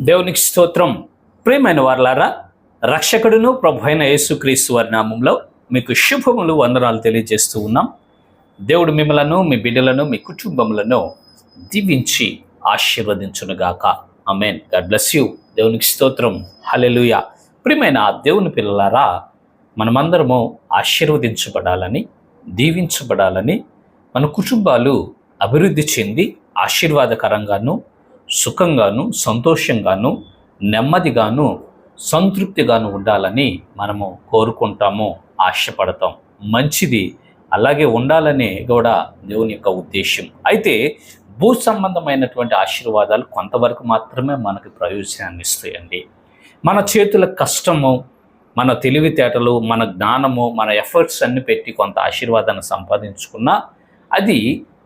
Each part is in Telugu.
దేవునికి స్తోత్రం. ప్రియమైన వారలారా రక్షకుడును ప్రభు అయిన యేసుక్రీస్తు వారి నామంలో మీకు శుభములు వందనాలు తెలియజేస్తూ ఉన్నాం. దేవుడు మిమ్మలను మీ బిడ్డలను మీ కుటుంబములను దీవించి ఆశీర్వదించునుగాక. Amen God bless you. దేవునికి స్తోత్రం. హలెలుయ ప్రియమైన దేవుని పిల్లలారా మనమందరము ఆశీర్వదించబడాలని దీవించబడాలని మన కుటుంబాలు అభివృద్ధి చెంది ఆశీర్వాదకరంగాను సుఖంగాను సంతోషంగాను నెమ్మదిగాను సంతృప్తిగాను ఉండాలని మనము కోరుకుంటాము ఆశపడతాం. మంచిది అలాగే ఉండాలనే కూడా దేవుని యొక్క ఉద్దేశం అయితే భూ సంబంధమైనటువంటి ఆశీర్వాదాలు కొంతవరకు మాత్రమే మనకు ప్రయోజనాన్ని ఇస్తాయండి మన చేతుల కష్టము మన తెలివితేటలు మన జ్ఞానము మన ఎఫర్ట్స్ అన్ని పెట్టి కొంత ఆశీర్వాదాన్ని సంపాదించుకున్నా అది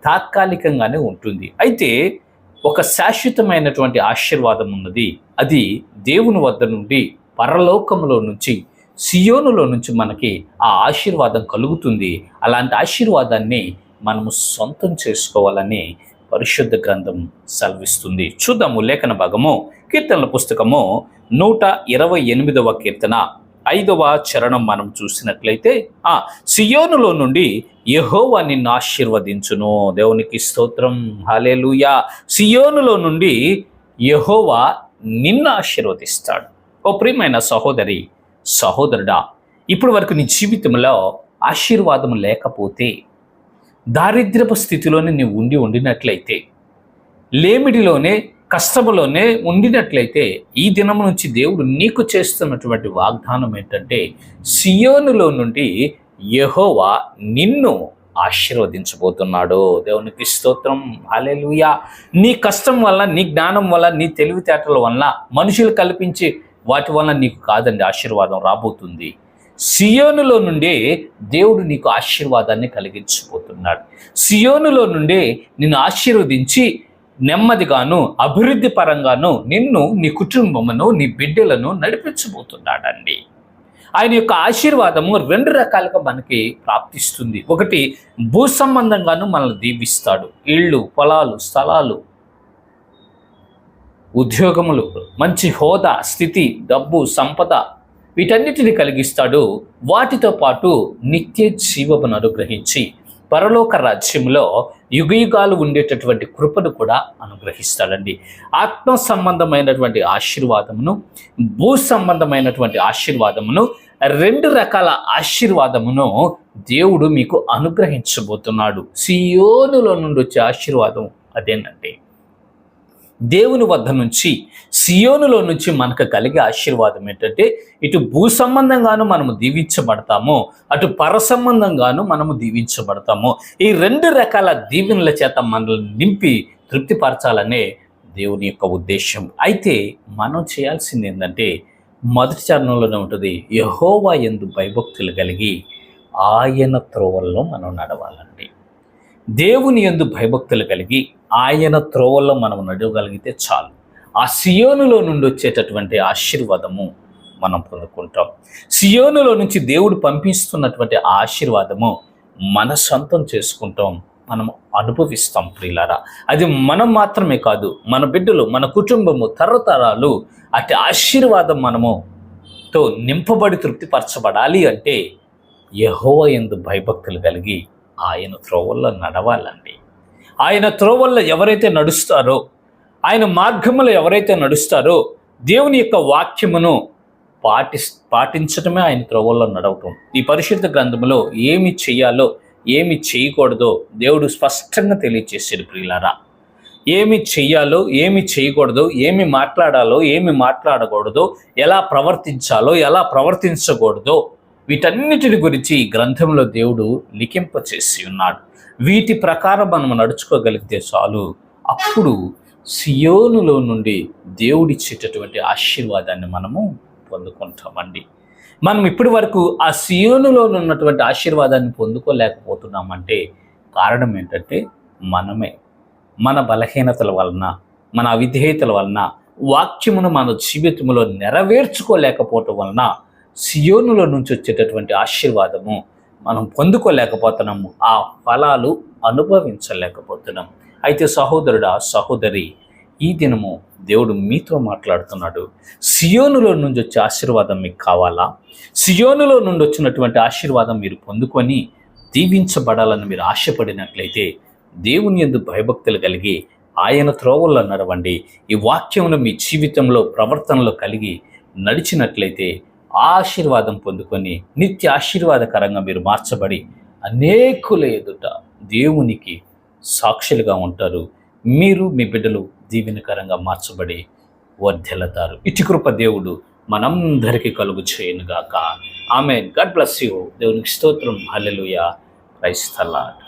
తాత్కాలికంగానే ఉంటుంది. అయితే ఒక శాశ్వతమైనటువంటి ఆశీర్వాదం ఉన్నది. అది దేవుని వద్ద నుండి పరలోకంలో నుంచి సియోనులో నుంచి మనకి ఆ ఆశీర్వాదం కలుగుతుంది. అలాంటి ఆశీర్వాదాన్ని మనము సొంతం చేసుకోవాలని పరిశుద్ధ గ్రంథం సెలవిస్తుంది. చూద్దాము లేఖన భాగము కీర్తనల పుస్తకము నూట ఇరవై ఎనిమిదవ కీర్తన. ఐదవ చరణం మనం చూసినట్లయితే ఆ సియోనులో నుండి యహోవా నిన్ను ఆశీర్వదించును. దేవునికి స్తోత్రం. హాలేలుయా సియోనులో నుండి యహోవా నిన్ను ఆశీర్వదిస్తాడు. ఓ ప్రియమైన సహోదరి సహోదరుడా ఇప్పటి వరకు నీ జీవితంలో ఆశీర్వాదం లేకపోతే దారిద్ర్యపు స్థితిలోనే నీవు ఉండి ఉండినట్లయితే లేమిడిలోనే కష్టములోనే ఉండినట్లయితే ఈ దినం నుంచి దేవుడు నీకు చేస్తున్నటువంటి వాగ్దానం ఏంటంటే సియోనులో నుండి యెహోవా నిన్ను ఆశీర్వదించబోతున్నాడు. దేవునికి స్తోత్రం. అలెలుయా నీ కష్టం వల్ల నీ జ్ఞానం వల్ల నీ తెలివితేటల వల్ల మనుషులు కల్పించి వాటి వల్ల నీకు కాదండి ఆశీర్వాదం రాబోతుంది. సియోనులో నుండి దేవుడు నీకు ఆశీర్వాదాన్ని కలిగించబోతున్నాడు. సియోనులో నుండి నిన్ను ఆశీర్వదించి నెమ్మదిగాను అభివృద్ధి పరంగాను నిన్ను నీ కుటుంబమును నీ బిడ్డలను నడిపించబోతున్నాడండి. ఆయన యొక్క ఆశీర్వాదము రెండు రకాలుగా మనకి ప్రాప్తిస్తుంది. ఒకటి భూ సంబంధంగాను మనల్ని దీవిస్తాడు. ఇళ్ళు పొలాలు స్థలాలు ఉద్యోగములు మంచి హోదా స్థితి డబ్బు సంపద వీటన్నిటిని కలిగిస్తాడు. వాటితో పాటు నిత్య జీవమును అనుగ్రహించి పరలోక రాజ్యంలో యుగయుగాలు ఉండేటటువంటి కృపను కూడా అనుగ్రహిస్తాడండి. ఆత్మ సంబంధమైనటువంటి ఆశీర్వాదమును భూ సంబంధమైనటువంటి ఆశీర్వాదమును రెండు రకాల ఆశీర్వాదమును దేవుడు మీకు అనుగ్రహించబోతున్నాడు. సియోనులో నుండి వచ్చే ఆశీర్వాదం అదేనండి. దేవుని వద్ద నుంచి సియోనులో నుంచి మనకు కలిగే ఆశీర్వాదం ఏంటంటే ఇటు భూ సంబంధంగాను మనము దీవించబడతాము అటు పర సంబంధంగాను మనము దీవించబడతాము. ఈ రెండు రకాల దీవెనల చేత మనల్ని నింపి తృప్తిపరచాలనే దేవుని యొక్క ఉద్దేశం అయితే మనం చేయాల్సింది ఏంటంటే మొదటి చరణంలోనే ఉంటుంది యహోవా ఎందు భయభక్తులు కలిగి ఆయన త్రోవల్లో మనం నడవాలండి. దేవుని ఎందు భయభక్తులు కలిగి ఆయన త్రోవల్లో మనం నడవగలిగితే చాలు. ఆ సియోనులో నుండి వచ్చేటటువంటి ఆశీర్వాదము మనం పొందుకుంటాం. సియోనులో నుంచి దేవుడు పంపిస్తున్నటువంటి ఆశీర్వాదము మన సొంతం చేసుకుంటాం. మనం అనుభవిస్తాం ప్రియులారా. అది మనం మాత్రమే కాదు మన బిడ్డలు మన కుటుంబము తరతరాలు అటు ఆశీర్వాదం మనము తో నింపబడి తృప్తిపరచబడాలి అంటే యహోవ ఎందు భయభక్తులు కలిగి ఆయన త్రోవల్లో నడవాలండి. ఆయన త్రోవల్లో ఎవరైతే నడుస్తారో ఆయన మార్గంలో ఎవరైతే నడుస్తారో దేవుని యొక్క వాక్యమును పాటి పాటించడమే ఆయన త్రోవల్లో నడవటం. ఈ పరిశుద్ధ గ్రంథంలో ఏమి చేయాలో ఏమి చేయకూడదో దేవుడు స్పష్టంగా తెలియచేసాడు ప్రియులారా. ఏమి చెయ్యాలో ఏమి చేయకూడదో ఏమి మాట్లాడాలో ఏమి మాట్లాడకూడదో ఎలా ప్రవర్తించాలో ఎలా ప్రవర్తించకూడదో వీటన్నిటిని గురించి ఈ గ్రంథంలో దేవుడు లిఖింప చేసి ఉన్నాడు. వీటి ప్రకారం మనం నడుచుకోగలిగితే చాలు. అప్పుడు సియోనులో నుండి దేవుడిచ్చేటటువంటి ఆశీర్వాదాన్ని మనము పొందుకుంటామండి. మనం ఇప్పటి వరకు ఆ సియోనులో ఉన్నటువంటి ఆశీర్వాదాన్ని పొందుకోలేకపోతున్నామంటే కారణం ఏంటంటే మనమే. మన బలహీనతల వలన మన అవిధేయతల వలన వాక్యమును మన జీవితంలో నెరవేర్చుకోలేకపోవటం వలన సియోనులో నుంచి వచ్చేటటువంటి ఆశీర్వాదము మనం పొందుకోలేకపోతున్నాము. ఆ ఫలాలు అనుభవించలేకపోతున్నాం అయితే సహోదరుడా సహోదరి ఈ దినము దేవుడు మీతో మాట్లాడుతున్నాడు. సియోనులో నుంచి వచ్చే ఆశీర్వాదం మీకు కావాలా? సియోనులో నుండి వచ్చినటువంటి ఆశీర్వాదం మీరు పొందుకొని దీవించబడాలని మీరు ఆశపడినట్లయితే దేవుని ఎందు భయభక్తులు కలిగి ఆయన త్రోవల్లో నడవండి. ఈ వాక్యమును మీ జీవితంలో ప్రవర్తనలో కలిగి నడిచినట్లయితే ఆశీర్వాదం పొందుకొని నిత్య ఆశీర్వాదకరంగా మీరు మార్చబడి అనేకుల ఎదుట దేవునికి సాక్షులుగా ఉంటారు. మీరు మీ బిడ్డలు దీవెనకరంగా మార్చబడి వర్ధెలతారు ఇటు కృప దేవుడు మనందరికీ కలుగు చేయనుగాక. ఆమె గడ్ బ్లస్ యూ. దేవునికి స్తోత్రం. హల్లెలూయా. క్రైస్తలాట్